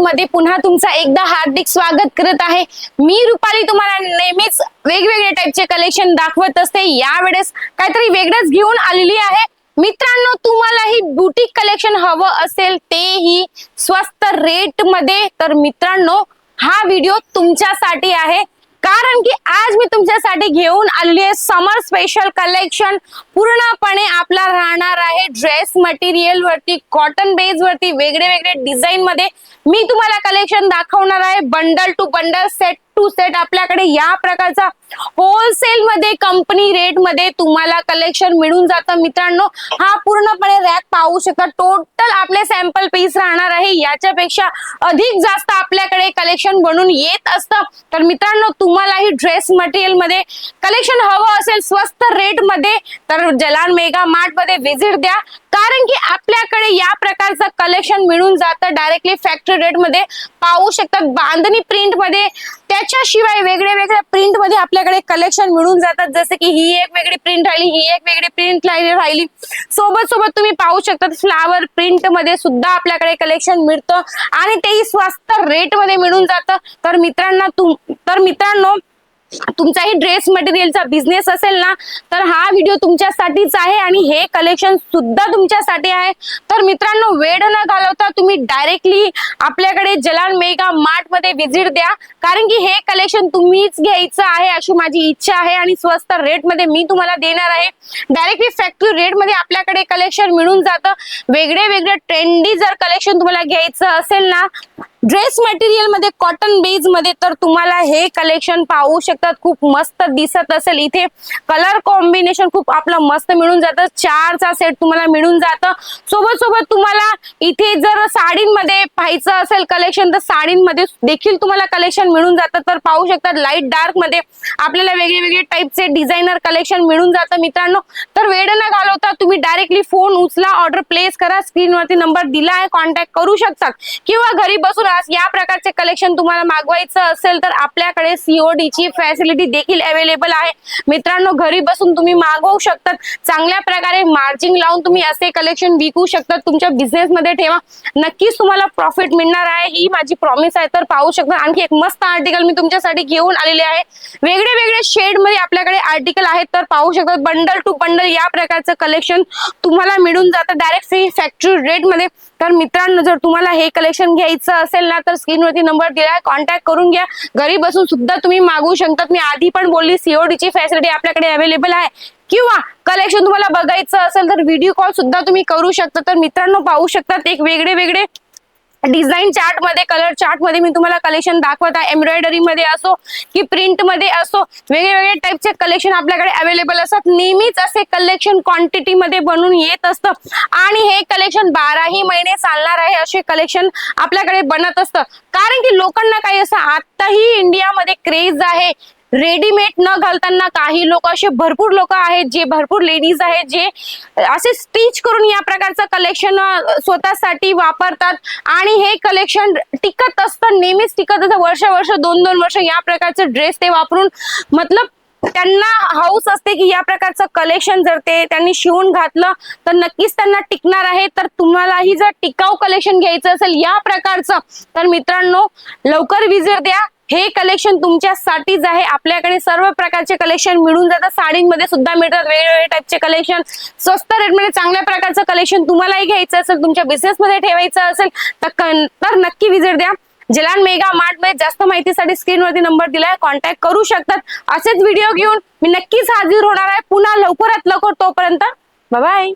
मध्ये पुन्हा तुमचा एकदा हार्दिक स्वागत करत आहे. मी रुपाली तुम्हाला नेहमीच वेगवेगळे टाईपचे कलेक्शन दाखवत असते. यावेळेस काहीतरी वेगळंच घेऊन आलेली आहे. मित्रांनो तुम्हालाही बुटीक कलेक्शन हवं असेल तेही स्वस्त रेटमध्ये. तर मित्रांनो हा व्हिडिओ तुमच्यासाठी आहे. कारण की आज मी तुमच्यासाठी घेऊन आलेली आहे समर स्पेशल कलेक्शन पूर्णपणे आपला राहणार आहे ड्रेस मटेरियल वरती कॉटन बेस वरती वेगळे वेगळे डिझाईन मध्ये. मी तुम्हाला कलेक्शन दाखवणार आहे bundle to bundle set to set आपल्याकडे या प्रकारचा होलसेल मध्ये कंपनी रेटमध्ये तुम्हाला कलेक्शन मिळून जातं मित्रांनो. हा पूर्णपणे रॅक पाहू शकता. टोटल आपले सॅम्पल पीस राहणार आहे. याच्यापेक्षा अधिक जास्त आपल्याकडे कलेक्शन बनून येत असतं. तर मित्रांनो तुम्हालाही ड्रेस मटेरियलमध्ये कलेक्शन हवं असेल स्वस्त रेटमध्ये तर जलान मेगा मार्टमध्ये व्हिजिट द्या. कारण की आपल्याकडे या प्रकारचं कलेक्शन मिळून जातं डायरेक्टली फॅक्टरी रेटमध्ये. पाहू शकतात बांधणी प्रिंटमध्ये. त्याच्याशिवाय वेगळ्या वेगळ्या प्रिंटमध्ये आपल्याकडे कलेक्शन मिळून जातात. जसं की ही एक वेगळी प्रिंट राहिली ही एक वेगळी प्रिंट राहिली सोबत सोबत तुम्ही पाहू शकता फ्लावर प्रिंटमध्ये सुद्धा आपल्याकडे कलेक्शन मिळतं. आणि तेही स्वस्त रेटमध्ये मिळून जातं. तर मित्रांनो तुम तर मित्रांनो तुमचाही ड्रेस मटेरियलचा बिझनेस असेल ना तर हा व्हिडिओ तुमच्यासाठीच आहे आणि हे कलेक्शन सुद्धा तुमच्यासाठी आहे. तर मित्रांनो वेळ न घालवता तुम्ही डायरेक्टली आपल्याकडे जलान मेगा मार्टमध्ये व्हिजिट द्या. कारण की हे कलेक्शन तुम्हीच घ्यायचं आहे अशी माझी इच्छा आहे आणि स्वस्त रेटमध्ये मी तुम्हाला देणार आहे. डायरेक्टली फॅक्टरी रेटमध्ये आपल्याकडे कलेक्शन मिळून जातं. वेगळे वेगळे ट्रेंडी जर कलेक्शन तुम्हाला घ्यायचं असेल ना ड्रेस मटेरियलमध्ये कॉटन बेजमध्ये तर तुम्हाला हे कलेक्शन पाहू शकतात. खूप मस्त दिसत असेल. इथे कलर कॉम्बिनेशन खूप आपलं मस्त मिळून जातं. चारचा सेट तुम्हाला मिळून जातं. सोबत सोबत तुम्हाला इथे जर साडींमध्ये पाहायचं असेल कलेक्शन तर साडींमध्ये देखील तुम्हाला कलेक्शन मिळून जातं. तर पाहू शकतात लाइट डार्कमध्ये आपल्याला वेगळे वेगळे टाईपचे डिझायनर कलेक्शन मिळून जातं मित्रांनो. तर वेळ न घालवता तुम्ही डायरेक्टली फोन उचला ऑर्डर प्लेस करा स्क्रीनवरती नंबर दिला आहे कॉन्टॅक्ट करू शकता. किंवा घरी बसून आज या प्रकारचे कलेक्शन तुम्हाला मागवायचं असेल तर आपल्याकडे सीओडी ची फॅसिलिटी देखील अवेलेबल आहे. मित्रांनो घरी बसून तुम्ही मागवू शकतात. चांगल्या प्रकारे मार्जिन लावून तुम्ही असे कलेक्शन विकू शकतात. तुमच्या बिझनेस मध्ये ठेवा. नक्कीच तुम्हाला प्रॉफिट मिळणार आहे. ही माझी प्रॉमिस आहे. तर पाहू शकता. आणखी एक मस्त आर्टिकल मी तुमच्यासाठी घेऊन आलेले आहे. वेगळे वेगळे शेडमध्ये आपल्याकडे आर्टिकल आहेत. तर पाहू शकतात बंडल टू बंडल या प्रकारचं कलेक्शन तुम्हाला मिळून जातं. डायरेक्ट फ्री फॅक्टरी रेटमध्ये तर मित्रांनो जर तुम्हाला हे कलेक्शन घ्यायचं असेल ना तर स्क्रीनवरती नंबर दिला कॉन्टॅक्ट करून घ्या. घरी बसून सुद्धा तुम्ही मागवू शकतात. मी आधी पण बोलली सीओडीची फॅसिलिटी आपल्याकडे अवेलेबल आहे. किंवा कलेक्शन तुम्हाला बघायचं असेल तर व्हिडिओ कॉल सुद्धा तुम्ही करू शकता. तर मित्रांनो पाहू शकतात एक वेगळे वेगळे डिझाईन चार्टमध्ये कलर चार्टमध्ये मी तुम्हाला कलेक्शन दाखवत आहे. एम्ब्रॉयडरी मध्ये असो की प्रिंटमध्ये असो वेगवेगळ्या टाईपचे कलेक्शन आपल्याकडे अवेलेबल असतात. नेहमीच असे कलेक्शन क्वांटिटी मध्ये बनून येत असतं. आणि हे कलेक्शन बाराही महिने चालणार आहे असे कलेक्शन आपल्याकडे बनत असतं. कारण की लोकांना काही असं आताही इंडियामध्ये क्रेज आहे. रेडीमेड न घालताना काही लोक असे भरपूर लोक आहेत जे भरपूर लेडीज आहेत जे असे स्टिच करून या प्रकारचं कलेक्शन स्वतःसाठी वापरतात. आणि हे कलेक्शन टिकत असतं नेहमीच टिकत असतं. वर्ष वर्ष दोन दोन वर्ष या प्रकारचे ड्रेस ते वापरून मतलब त्यांना हाऊस असते की या प्रकारचं कलेक्शन जर ते त्यांनी शिवून घातलं तर नक्कीच त्यांना टिकणार आहे. तर तुम्हालाही जर टिकाऊ कलेक्शन घ्यायचं असेल या प्रकारचं तर मित्रांनो लवकर विजिट द्या. हे कलेक्शन तुमच्यासाठीच आहे. आपल्याकडे सर्व प्रकारचे कलेक्शन मिळून जातात. साडींमध्ये सुद्धा मिळतात. वेगवेगळे टाईपचे कलेक्शन स्वस्त रेटमध्ये चांगल्या प्रकारचं कलेक्शन तुम्हालाही घ्यायचं असेल तुमच्या बिझनेस मध्ये ठेवायचं असेल तर तर नक्की विजिट द्या. जलान मेगा मार्टमध्ये जास्त माहितीसाठी स्क्रीनवरती नंबर दिलाय. कॉन्टॅक्ट करू शकतात. असेच व्हिडिओ घेऊन मी नक्कीच हाजीर होणार आहे. पुन्हा लवकरात लवकर तोपर्यंत. बाय